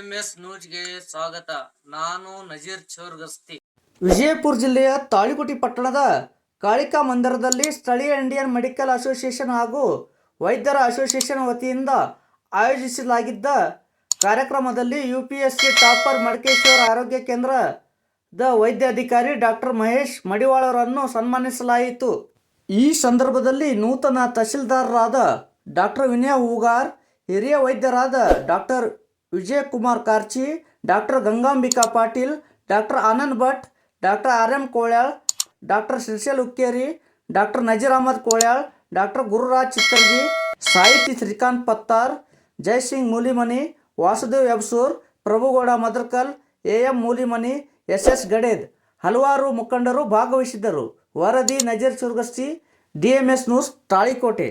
DMS ನ್ಯೂಸ್ಗೆ ಸ್ವಾಗತ. ನಾನು ನಜೀರ್ ಚೋರ್ಗಸ್ತಿ. ವಿಜಯಪುರ ಜಿಲ್ಲೆಯ ತಾಳಿಕೋಟಿ ಪಟ್ಟಣದ ಕಾಳಿಕಾ ಮಂದಿರದಲ್ಲಿ ಸ್ಥಳೀಯ ಇಂಡಿಯನ್ ಮೆಡಿಕಲ್ ಅಸೋಸಿಯೇಷನ್ ಹಾಗೂ ವೈದ್ಯರ ಅಸೋಸಿಯೇಷನ್ ವತಿಯಿಂದ ಆಯೋಜಿಸಲಾಗಿದ್ದ ಕಾರ್ಯಕ್ರಮದಲ್ಲಿ U P S C topper Madakeshwar ಆರೋಗ್ಯ ಕೇಂದ್ರದ ವೈದ್ಯಾಧಿಕಾರಿ ಡಾಕ್ಟರ್ ಮಹೇಶ್ ಮಡಿವಾಳರನ್ನು ಸನ್ಮಾನಿಸಲಾಯಿತು. ಈ ಸಂದರ್ಭದಲ್ಲಿ ನೂತನ ತಹಶೀಲ್ದಾರರಾದ ಡಾಕ್ಟರ್ ವಿನಯ ಹೂಗಾರ್, ಹಿರಿಯ ವೈದ್ಯರಾದ doctor Vijaykumar Karchi, doctor Gangambika Patil, doctor Anand Bhat, doctor R M Kolyal, doctor Shrishail Ukkeri doctor Nazeer Ahmad Kolyal, doctor Gururaj Chittargi, ಸಾಹಿತಿ Shrikant Pattar Jaysing Mulimani, Vasudev Yabsur, Prabhugouda Madarkal A M Mulimani S S Gaded ಹಲವಾರು ಮುಖಂಡರು ಭಾಗವಹಿಸಿದ್ದರು. ವರದಿ, Nazeer Surgasti, D M S news, Talikote.